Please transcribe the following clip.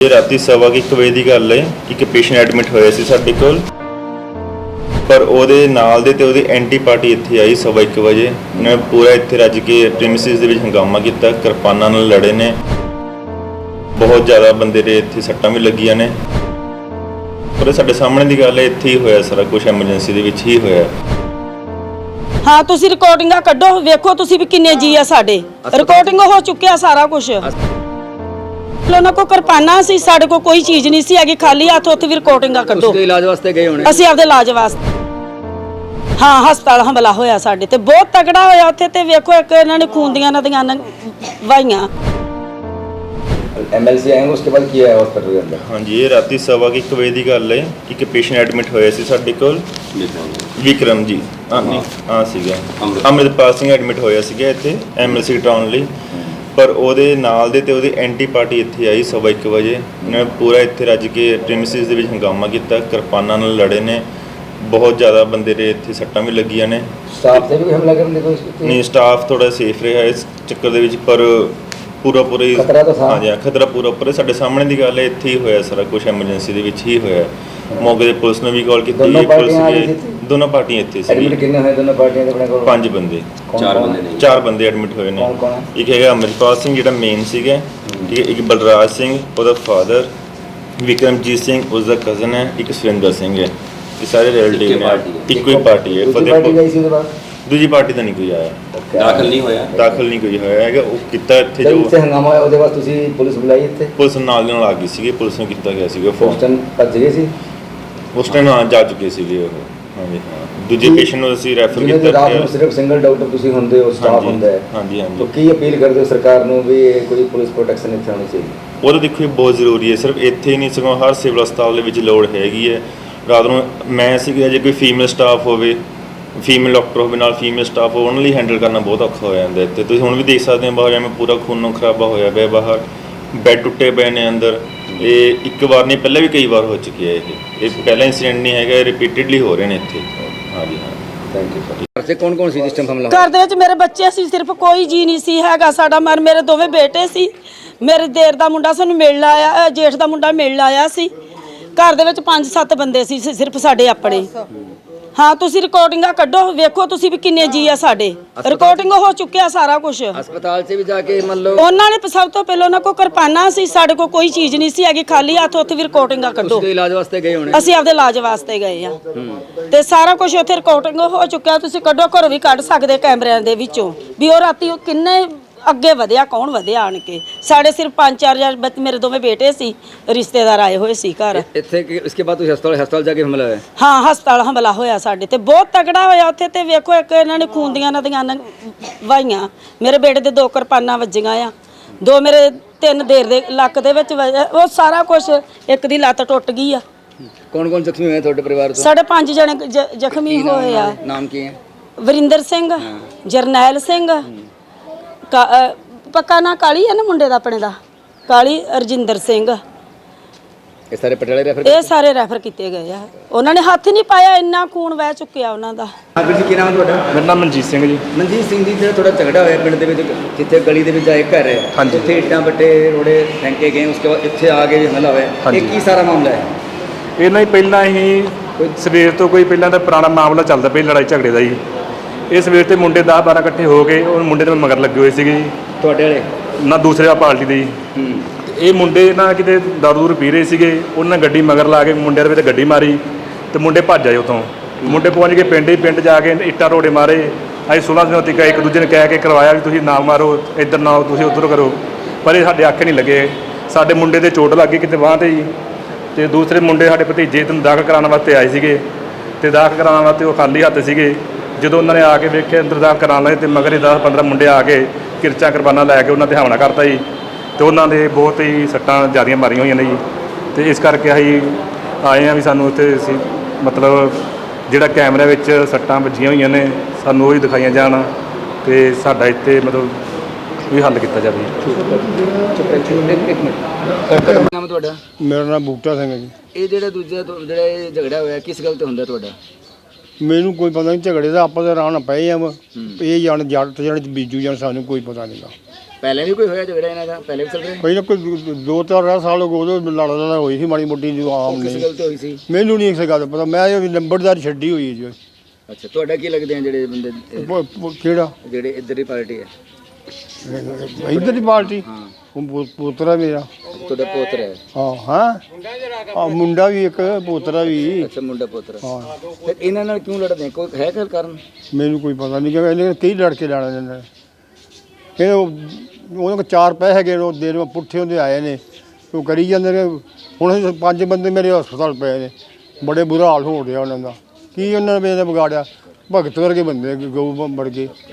ਇਹ ਰਾਤੀ ਸਵਾ ਕੁ ਇੱਕ ਵਜੇ ਦੀ ਗੱਲ ਹੈ ਇੱਕ ਪੇਸ਼ੈਂਟ ਐਡਮਿਟ ਹੋਇਆ ਸੀ ਸਾਡੇ ਕੋਲ। ਪਰ ਉਹਦੇ ਨਾਲ ਦੇ ਤੇ ਉਹਦੀ ਐਂਟੀ ਪਾਰਟੀ ਇੱਥੇ ਆਈ ਸਵਾ ਇੱਕ ਵਜੇ। ਉਹਨੇ ਪੂਰਾ ਇੱਥੇ ਰੱਜ ਕੇ ਪ੍ਰੀਮਿਸਿਸ ਦੇ ਵਿੱਚ ਹੰਗਾਮਾ ਕੀਤਾ ਕਿਰਪਾਨਾਂ ਨਾਲ ਲੜੇ ਨੇ। ਬਹੁਤ ਜ਼ਿਆਦਾ ਬੰਦੇ ਦੇ ਇੱਥੇ ਸੱਟਾਂ ਵੀ ਲੱਗੀਆਂ ਨੇ। ਪਰ ਸਾਡੇ ਸਾਹਮਣੇ ਦੀ ਗੱਲ ਹੈ ਇੱਥੇ ਹੀ ਹੋਇਆ ਸਾਰਾ ਕੁਝ ਐਮਰਜੈਂਸੀ ਦੇ ਵਿੱਚ ਹੀ ਹੋਇਆ। ਹਾਂ ਤੁਸੀਂ ਰਿਕਾਰਡਿੰਗਾਂ ਕੱਢੋ ਵੇਖੋ ਤੁਸੀਂ ਵੀ ਕਿੰਨੇ ਜੀ ਆ ਸਾਡੇ। ਰਿਕਾਰਡਿੰਗ ਹੋ ਚੁੱਕਿਆ ਸਾਰਾ ਕੁਝ ਮਤਲਬ ਉਹਨਾਂ ਕੋ ਕਿਰਪਾਨਾਂ ਸੀ ਸਾਡੇ ਕੋ ਕੋਈ ਚੀਜ਼ ਨਹੀਂ ਸੀ ਹੈਗੀ ਖਾਲੀ ਹੱਥ ਉੱਥੇ ਵੀ ਰਿਕਾਰਡਿੰਗਾਂ ਕੱਢੋ। ਉਸਦੇ ਇਲਾਜ ਵਾਸਤੇ ਗਏ ਹੋਣੇ। ਅਸੀਂ ਆਪਦੇ ਇਲਾਜ ਵਾਸਤੇ। ਹਾਂ ਹਸਪਤਾਲ ਹਮਲਾ ਹੋਇਆ ਸਾਡੇ ਤੇ ਬਹੁਤ ਤਕੜਾ ਹੋਇਆ ਉੱਥੇ ਤੇ ਵੇਖੋ ਇੱਕ ਇਹਨਾਂ ਨੇ ਖੂਨ ਦੀਆਂ ਇਹਨਾਂ ਦੀਆਂ ਵਾਈਆਂ ਐਮਐਲਸੀ ਆਏ ਉਸਕੇ ਬਾਅਦ ਕੀ ਹੈ ਹਸਪੀਟਲ ਦੇ ਅੰਦਰ? ਹਾਂਜੀ ਇਹ ਰਾਤੀ ਸਵਾ ਕੁ ਇੱਕ ਵਜੇ ਦੀ ਗੱਲ ਹੈ ਕਿ ਇੱਕ ਪੇਸ਼ੈਂਟ ਐਡਮਿਟ ਹੋਇਆ ਸੀ ਸਾਡੇ ਕੋਲ। ਵਿਕਰਮ ਜੀ ਹਾਂ ਨਹੀਂ ਹਾਂ। ਸੀਗਾ। ਅੰਮ੍ਰਿਤਪਾਲ। ਸਿੰਘ ਐਡਮਿਟ ਹੋਇਆ ਸੀਗਾ ਇੱਥੇ ਐਮਐਲਸੀ ਟਾਊਨ ਲਈ। ਪਰ ਉਹਦੇ ਨਾਲ ਦੇ ਤੇ ਉਹਦੀ ਐਂਟੀ ਪਾਰਟੀ ਇੱਥੇ ਆਈ ਸਵਾ ਇੱਕ ਵਜੇ। ਨੇ ਪੂਰਾ ਇੱਥੇ ਰੱਜ ਕੇ ਪ੍ਰੀਮਿਸਿਸ ਦੇ ਵਿੱਚ ਹੰਗਾਮਾ ਕੀਤਾ ਕਿਰਪਾਨਾਂ ਨਾਲ ਲੜੇ ਨੇ। ਬਹੁਤ ਜ਼ਿਆਦਾ ਬੰਦੇ ਦੇ ਇੱਥੇ ਸੱਟਾਂ ਵੀ ਲੱਗੀਆਂ ਨੇ। ਸਟਾਫ ਤੇ ਵੀ ਹਮਲਾ ਕਰਨ ਦੀ ਕੋਸ਼ਿਸ਼ ਕੀਤੀ? ਨਹੀਂ ਸਟਾਫ ਥੋੜਾ ਸੇਫ ਰਿਹਾ ਇਸ ਚੱਕਰ ਦੇ ਵਿੱਚ ਪਰ ਪੂਰਾ ਪੂਰਾ ਹੀ ਖਤਰਾ ਹਾਂਜੀ ਖਤਰਾ ਪੂਰਾ ਪੂਰਾ ਸਾਡੇ ਸਾਹਮਣੇ ਦੀ ਗੱਲ ਹੈ ਇੱਥੇ ਹੀ ਹੋਇਆ ਸਾਰਾ ਕੁਝ ਐਮਰਜੈਂਸੀ ਦੇ ਵਿੱਚ ਹੀ ਹੋਇਆ। ਮੌਕੇ ਤੇ ਪੁਲਿਸ ਨੂੰ ਵੀ ਕਾਲ ਕੀਤੀ ਦੋਨੋਂ ਪੁਲਿਸ ਪਾਰਟੀਆਂ ਦੋਨੋਂ ਪਾਰਟੀਆਂ ਇੱਥੇ ਐਡਮਿਟ ਕਿੰਨੇ ਹੋਏ ਦੋਨੋਂ ਪਾਰਟੀਆਂ ਦੇ ਆਪਣੇ ਕੋਲ? ਪੰਜ ਬੰਦੇ। ਚਾਰ ਬੰਦੇ ਨੇ। ਚਾਰ ਬੰਦੇ ਐਡਮਿਟ ਹੋਏ ਨੇ। ਇੱਕ ਹੈਗਾ ਅਮਰਪਾਲ ਸਿੰਘ ਜਿਹੜਾ ਮੇਨ ਸੀਗਾ। ਠੀਕ ਹੈ ਇੱਕ ਬਲਰਾਜ ਸਿੰਘ ਉਹਦਾ ਫਾਦਰ ਵਿਕਰਮਜੀਤ ਸਿੰਘ ਉਸਦਾ ਕਜ਼ਨ ਹੈ ਇੱਕ ਸੁਰਿੰਦਰ ਸਿੰਘ ਹੈ। ਇਹ ਸਾਰੇ ਰਿਲੇਟਿਵ ਨੇ। party ਹੀ। ਪਾਰਟੀ ਹੈ। ਦੂਜੀ ਪਾਰਟੀ ਗਈ ਸੀ ਉਹਦੇ ਬਾਅਦ? ਦੂਜੀ ਪਾਰਟੀ ਤਾਂ ਨਹੀਂ ਕੋਈ ਆਇਆ। Okay. ਦਾਖਲ ਨਹੀਂ ਹੋਇਆ। ਦਾਖਲ ਨਹੀਂ ਕੋਈ ਹੋਇਆ ਹੈਗਾ। ਉਹ ਕੀਤਾ ਇੱਥੇ ਜੋ ਇੱਥੇ ਹੰਗਾਮਾ ਹੋਇਆ ਉਹਦੇ ਬਾਅਦ ਤੁਸੀਂ ਪੁਲਿਸ ਬੁਲਾਈ ਇੱਥੇ? ਪੁਲਿਸ ਨਾਲ ਦੀ ਨਾਲ ਆ ਗਈ ਸੀਗੀ। ਪੁਲਿਸ ਨੂੰ ਕੀਤਾ ਗਿਆ ਸੀਗਾ ਫੋਨ ਪੋਸਟਨ ਭੱਜ ਸੀ? ਉਸ ਟਾਈਮ ਹਾਂ ਜਾ ਚੁੱਕੇ ਸੀਗੇ ਉਹ। ਹਾਂਜੀ ਹਾਂ। ਦੂਜੇ ਪੇਸ਼ੈਂਟ ਨੂੰ ਅਸੀਂ ਰੈਫਰ ਜਿਵੇਂ ਕਿ ਕੀਤਾ ਰਾਤ ਨੂੰ। ਸਿਰਫ ਸਿੰਗਲ ਡਾਕਟਰ ਤੁਸੀਂ ਹੁੰਦੇ ਹੋ ਸਟਾਫ ਹਾਂਜੀ, ਹੁੰਦਾ ਹੈ। ਹਾਂਜੀ, ਹਾਂਜੀ। ਤਾਂ ਕੀ ਅਪੀਲ ਕਰਦੇ ਹੋ ਸਰਕਾਰ ਨੂੰ ਵੀ ਇਹ ਕੋਈ ਪੁਲਿਸ ਪ੍ਰੋਟੈਕਸ਼ਨ ਇੱਥੇ ਹੋਣੀ ਚਾਹੀਦੀ? ਉਹ ਤਾਂ ਦੇਖੋ ਇਹ ਬਹੁਤ ਜ਼ਰੂਰੀ ਹੈ। ਸਿਰਫ ਇੱਥੇ ਹੀ ਨਹੀਂ ਸਗੋਂ ਹਰ ਸਿਵਲ ਹਸਪਤਾਲ ਦੇ ਵਿੱਚ ਲੋੜ ਹੈਗੀ ਹੈ। ਰਾਤ ਨੂੰ ਮੈਂ ਸੀਗਾ ਜੇ ਕੋਈ ਫੀਮੇਲ ਸਟਾਫ ਹੋਵੇ ਫੀਮੇਲ ਡਾਕਟਰ ਹੋਵੇ ਨਾਲ ਫੀਮੇਲ ਸਟਾਫ ਹੋਵੇ ਉਹਨਾਂ ਲਈ ਹੈਂਡਲ ਕਰਨਾ ਬਹੁਤ ਔਖਾ ਹੋ ਜਾਂਦਾ ਇੱਥੇ ਤੁਸੀਂ ਹੁਣ ਵੀ ਦੇਖ ਸਕਦੇ ਹੋ ਬਾਹਰ ਐਵੇਂ ਪੂਰਾ ਖੂਨੋਂ ਖਰਾਬਾ ਹੋਇਆ ਪਿਆ ਬਾਹਰ। ਬੈੱਡ ਟੁੱਟੇ ਪਏ ਨੇ ਅੰਦਰ। ਇਹ ਇੱਕ ਵਾਰ ਨਹੀਂ ਪਹਿਲਾਂ ਵੀ ਕਈ ਵਾਰ ਹੋ ਚੁੱਕੀ ਹੈ ਇਹ। ਇਹ ਪਹਿਲਾ ਇਨਸੀਡੈਂਟ ਨਹੀਂ ਹੈਗਾ ਰਿਪੀਟਡਲੀ ਹੋ ਰਹੇ ਨੇ ਇੱਥੇ। ਹਾਂਜੀ ਹਾਂ। ਥੈਂਕ ਯੂ ਸਰ ਘਰ ਸੇ ਕੌਣ ਕੌਣ ਸੀ ਜਿਸ ਟਾਈਮ ਹਮਲਾ ਘਰ ਦੇ ਵਿੱਚ ਮੇਰੇ ਬੱਚੇ ਸੀ ਸਿਰਫ ਕੋਈ ਜੀ ਨਹੀਂ ਸੀ ਹੈਗਾ। ਸਾਡਾ ਮਰ ਮੇਰੇ ਦੋਵੇਂ ਬੇਟੇ ਸੀ। ਮੇਰੇ ਦੇਰ ਦਾ ਮੁੰਡਾ ਸਾਨੂੰ ਮਿਲਣ ਆਇਆ ਅ, ਜੇਠ ਦਾ ਮੁੰਡਾ ਮਿਲਣ ਆਇਆ ਸੀ। ਘਰ ਦੇ ਵਿੱਚ 5-7 ਬੰਦੇ ਸੀ ਸਿ- ਸਿਰਫ ਸਾਡੇ ਆਪਣੇ। ਹਾਂ ਤੁਸੀਂ ਰਿਕਾਰਡਿੰਗਾਂ ਕੱਢੋ ਵੇਖੋ ਤੁਸੀਂ ਵੀ ਕਿੰਨੇ ਜੀ ਆ ਸਾਡੇ। ਰਿਕਾਰਡਿੰਗ ਹੋ ਚੁੱਕਿਆ ਸਾਰਾ ਕੁਝ ਹਸਪਤਾਲ 'ਚ ਵੀ ਜਾ ਕੇ ਮੰਨ ਲਓ ਉਹਨਾਂ ਨੇ ਸਭ ਤੋਂ ਪਹਿਲਾਂ ਉਹਨਾਂ ਕੋ ਕਿਰਪਾਨਾ ਸੀ ਸਾਡੇ ਕੋ ਕੋਈ ਚੀਜ਼ ਨਹੀਂ ਸੀ ਹੈਗੀ ਖਾਲੀ ਹੱਥ ਉੱਥੇ ਵੀ ਰਿਕਾਰਡਿੰਗਾਂ ਕੱਢੋ। ਤੁਸੀਂ ਇਲਾਜ ਵਾਸਤੇ ਗਏ ਹੋਣੇ। ਅਸੀਂ ਆਪਦੇ ਇਲਾਜ ਵਾਸਤੇ ਗਏ ਆ। ਤੇ ਸਾਰਾ ਕੁਝ ਉੱਥੇ ਰਿਕਾਰਡਿੰਗ ਹੋ ਚੁੱਕਿਆ ਤੁਸੀਂ ਕੱਢੋ ਘਰੋਂ ਵੀ ਕੱਢ ਸਕਦੇ ਕੈਮਰਿਆਂ ਦੇ ਵਿੱਚੋਂ। ਵੀ ਉਹ ਰਾਤੀ ਉਹ ਕਿੰਨੇ ਅੱਗੇ ਵਧਿਆ ਕੌਣ ਵਧਿਆ ਆਣ ਕੇ? ਸਾਡੇ ਸਿਰਫ 5-4000 ਬਤ ਮੇਰੇ ਦੋਵੇਂ ਬੇਟੇ ਸੀ ਰਿਸ਼ਤੇਦਾਰ ਆਏ ਹੋਏ ਸੀ ਘਰ। ਇੱਥੇ ਕਿ ਇਸਕੇ ਬਾਅਦ ਤੁਸੀਂ ਹਸਪਤਾਲ ਹਸਪਤਾਲ ਜਾ ਕੇ ਹਮਲਾ ਹੋਇਆ? ਹਾਂ ਹਸਪਤਾਲ ਹਮਲਾ ਹੋਇਆ ਸਾਡੇ ਤੇ। ਬਹੁਤ ਤਕੜਾ ਹੋਇਆ ਉੱਥੇ ਤੇ ਵੇਖੋ ਇੱਕ ਇਹਨਾਂ ਨੇ ਖੂਨ ਦੀਆਂ ਨਦੀਆਂ ਵਾਈਆਂ ਮੇਰੇ ਬੇਟੇ ਦੇ ਦੋ ਕਿਰਪਾਨਾਂ ਵੱਜੀਆਂ ਆ। ਦੋ ਮੇਰੇ ਤਿੰਨ ਦੇਰ ਦੇ ਲੱਕ ਦੇ ਵਿੱਚ ਵੱਜਿਆ। ਉਹ ਸਾਰਾ ਕੁਝ ਇੱਕ ਦੀ ਲੱਤ ਟੁੱਟ ਗਈ ਆ। ਕੌਣ ਕੌਣ ਜ਼ਖਮੀ ਹੋਏ ਤੁਹਾਡੇ ਪਰਿਵਾਰ ਤੋਂ? ਸਾਡੇ ਪੰਜ ਜਣੇ ਜ਼ਖਮੀ ਹੋਏ ਆ। ਨਾਮ ਕੀ ਹੈ? ਵਰਿੰਦਰ ਸਿੰਘ ਜਰਨੈਲ ਸਿੰਘ ਕਾ- ਅ, ਪੱਕਾ ਨਾਂ ਕਾਲੀ ਹੈ ਨਾ ਮੁੰਡੇ ਦਾ ਆਪਣੇ ਦਾ? ਕਾਲੀ ਅਰਜਿੰਦਰ ਸਿੰਘ। ਇਹ ਸਾਰੇ ਪਟਿਆਲੇ ਰੈਫਰ ਇਹ ਸਾਰੇ ਰੈਫਰ ਕੀਤੇ ਗਏ ਆ। ਉਹਨਾਂ ਨੇ ਹੱਥ ਨਹੀਂ ਪਾਇਆ ਇੰਨਾ ਖੂਨ ਵਹਿ ਚੁੱਕਿਆ ਉਹਨਾਂ ਦਾ। ਵੀਰ ਜੀ ਕੀ ਨਾਮ ਹੈ ਤੁਹਾਡਾ? ਮੇਰਾ ਨਾਮ ਮਨਜੀਤ ਸਿੰਘ ਜੀ। ਮਨਜੀਤ ਸਿੰਘ ਜੀ ਜਿਹੜਾ ਥੋੜਾ ਝਗੜਾ ਹੋਇਆ ਪਿੰਡ ਦੇ ਵਿੱਚ ਜਿੱਥੇ ਗਲੀ ਦੇ ਵਿੱਚ ਆਏ ਘਰ ਹੈ ਹਾਂਜੀ। ਉੱਥੇ ਇੱਟਾਂ ਬੱਟੇ ਰੋੜੇ ਫੈਂਕੇ ਗਏ ਉਸਕੇ ਬਾਅਦ ਇੱਥੇ ਆ ਕੇ ਹਮਲਾ ਹੋਇਆ। ਹਾਂਜੀ। ਇਹ ਕੀ ਸਾਰਾ ਮਾਮਲਾ ਹੈ? ਇਹਨਾਂ ਹੀ ਪਹਿਲਾਂ ਹੀ ਸਵੇਰ ਤੋਂ ਕੋਈ ਪਹਿਲਾਂ ਦਾ ਪੁਰਾਣਾ ਮਾਮਲਾ ਚੱਲਦਾ ਪਿਆ ਲੜਾਈ ਝਗੜੇ ਦਾ ਜੀ ਇਹ ਸਵੇਰ ਤੇ ਮੁੰਡੇ 10 12 ਇਕੱਠੇ ਹੋ ਕੇ ਉਹ ਮੁੰਡੇ ਦੇ ਮਗਰ ਲੱਗੇ ਹੋਏ ਸੀਗੇ ਜੀ। ਤੁਹਾਡੇ ਵਾਲੇ? ਨਾ ਦੂਸਰੇ ਪਾਰਟੀ ਦੇ ਜੀ। ਤੇ ਇਹ ਮੁੰਡੇ ਨਾ ਕਿਤੇ ਦਾਰੂ ਦੂਰ ਪੀ ਰਹੇ ਸੀਗੇ ਉਹਨਾਂ ਗੱਡੀ ਮਗਰ ਲਾ ਕੇ ਮੁੰਡਿਆਂ ਦੇ ਵਿੱਚ ਗੱਡੀ ਮਾਰੀ ਤੇ ਮੁੰਡੇ ਭੱਜ ਆਏ ਉਤੋਂ ਮੁੰਡੇ ਪਹੁੰਚ ਕੇ ਪਿੰਡ ਹੀ ਪਿੰਡ ਜਾ ਕੇ ਇੱਟਾਂ ਰੋੜੇ ਮਾਰੇ। ਅਸੀਂ 16 ਦਿਨਾਂ ਤੱਕ ਇੱਕ ਦੂਜੇ ਨੇ ਕਹਿ ਕੇ ਕਰਵਾਇਆ ਵੀ ਤੁਸੀਂ ਨਾ ਮਾਰੋ ਇੱਧਰ ਨਾ ਆਓ ਤੁਸੀਂ ਉੱਧਰ ਕਰੋ। ਪਰ ਇਹ ਸਾਡੇ ਅੱਖ ਨਹੀਂ ਲੱਗੇ। ਸਾਡੇ ਮੁੰਡੇ ਦੇ ਚੋਟ ਲੱਗ ਗਈ ਕਿਤੇ ਬਾਂਹ ਤੇ ਜੀ। ਤੇ ਦੂਸਰੇ ਮੁੰਡੇ ਸਾਡੇ ਭਤੀਜੇ ਤੋਂ ਦਾਖਲ ਕਰਾਉਣ ਵਾਸਤੇ ਆਏ ਸੀਗੇ। ਤੇ ਦਾਖਲ ਕਰਾਉਣ ਵਾਸਤੇ ਉਹ ਖਾਲੀ ਹੱਥ ਸੀਗੇ। ਜਦੋਂ ਉਹਨਾਂ ਨੇ ਆ ਕੇ ਵੇਖਿਆ ਅੰਦਰ ਦਾਖਲ ਕਰਾਉਣ ਲਏ ਤੇ ਮਗਰ ਹੀ 10 15 ਮੁੰਡੇ ਆ ਕੇ ਕਿਰਚਾਂ ਕੁਰਬਾਨਾ ਲੈ ਕੇ ਉਹਨਾਂ ਤੇ ਹਮਲਾ ਕਰਤਾ ਜੀ। ਤੇ ਉਹਨਾਂ ਦੇ ਬਹੁਤ ਹੀ ਸੱਟਾਂ ਜ਼ਿਆਦੀਆਂ ਮਾਰੀਆਂ ਹੋਈਆਂ ਨੇ ਜੀ। ਤੇ ਇਸ ਕਰਕੇ ਅਸੀਂ ਆਏ ਆ ਵੀ ਸਾਨੂੰ ਉੱਥੇ ਅਸੀਂ ਮਤਲਬ ਜਿਹੜਾ ਕੈਮਰੇ ਵਿੱਚ ਸੱਟਾਂ ਵੱਜੀਆਂ ਹੋਈਆਂ ਨੇ ਸਾਨੂੰ ਉਹ ਹੀ ਦਿਖਾਈਆਂ ਜਾਣ ਤੇ ਸਾਡਾ ਇੱਥੇ ਮਤਲਬ ਵੀ ਹੱਲ ਕੀਤਾ ਜਾਵੇ। ਨਾਮ ਤੁਹਾਡਾ? ਮੇਰਾ ਨਾਮ ਬੂਟਾ ਸਿੰਘ ਹੈ ਜੀ। ਇਹ ਜਿਹੜੇ ਦੂਜੇ ਜਿਹੜਾ ਇਹ ਝਗੜਾ ਹੋਇਆ ਕਿਸ ਗੱਲ ਤੇ ਹੁੰਦਾ ਤੁਹਾਡਾ? ਮੈਨੂੰ ਕੋਈ ਪਤਾ ਨਹੀਂ ਝਗੜੇ ਦਾ ਆਪਾਂ ਤਾਂ ਰਾਣ ਪਏ ਆ ਵਾ। ਇਹ ਜਾਣ ਜੱਟ ਜਾਣ ਬੀਜੂ ਜਾਣ ਸਾਨੂੰ ਕੋਈ ਪਤਾ ਨਹੀਂਗਾ ਪਹਿਲੇ ਵੀ ਕੋਈ ਹੋਇਆ ਝਗੜਾ ਇਹਨਾਂ ਦਾ? ਪਹਿਲੇ ਵੀ ਚੱਲ ਰਿਹਾ? ਪਹਿਲਾਂ ਕੋਈ ਦੋ- ਦੋ ਚਾਰ ਸਾਲ ਹੋ ਗਏ ਉਦੋਂ ਲੜ ਲੜ ਹੋਈ ਸੀ ਮਾੜੀ ਮੋਟੀ ਜੋ ਆਮ ਕਿਸ ਨਹੀਂ। ਗੱਲ ਤੇ ਹੋਈ ਸੀ? ਮੈਨੂੰ ਨਹੀਂ ਇਸ ਗੱਲ ਦਾ ਪਤਾ। ਮੈਂ ਇਹ ਨੰਬਰਦਾਰ ਛੱਡੀ ਹੋਈ ਜੀ। ਅੱਛਾ ਤੁਹਾਡਾ ਕੀ ਲੱਗਦੇ ਆ ਜਿਹੜੇ ਬੰਦੇ ਇਹ ਪ- ਪ- ਕਿਹੜਾ? ਜਿਹੜੇ ਇੱਧਰ ਦੀ ਪਾਰਟੀ ਹੈ? ਇੱਧਰ ਦੀ ਪਾਰਟੀ? ਹਾਂ ਉਹ ਪੋ- ਪੋਤਰਾ ਮੇਰਾ ਤੁਹਾਡਾ ਪੋਤਰਾ ਹੈ। ਹਾਂ ਹਾਂ? ਆ ਮੁੰਡਾ ਵੀ ਇੱਕ ਪੋਤਰਾ ਵੀ। ਅੱਛਾ ਮੁੰਡਾ ਪੋਤਰਾ। ਹਾਂ। ਫਿਰ ਇਹਨਾਂ ਨਾਲ ਕਿਉਂ ਲੜਦੇ ਆ? ਕੋਈ ਹੈ ਕੋਈ ਕਾਰਨ? ਮੈਨੂੰ ਕੋਈ ਪਤਾ ਨਹੀਂ ਕਿ ਇਹਨੇ ਕਈ ਲੜਕੇ ਲੜ ਜਾਂਦੇ ਇਹ ਉਹ- ਉਹਨਾਂ ਕੋਲ ਚਾਰ ਪੈਸੇ ਹੈਗੇ ਨੇ, ਉਹ ਦੇਰ ਨੂੰ ਪੁੱਠੇ ਹੁੰਦੇ ਆਏ ਨੇ। ਉਹ ਕਰੀ ਜਾਂਦੇ ਨੇ। ਹੁਣ ਅਸੀਂ ਪੰਜ ਬੰਦੇ ਮੇਰੇ ਹਸਪਤਾਲ ਪਏ ਨੇ। ਬੜੇ ਬੁਰਾ ਹਾਲ ਹੋ ਰਿਹਾ ਉਹਨਾਂ ਦਾ। ਕੀ ਉਹਨਾਂ ਨੇ ਮੇਰੇ ਵਿਗਾੜਿਆ? ਭਗਤ ਵਰਗੇ ਬੰਦੇ ਗਊ ਵਰਗੇ।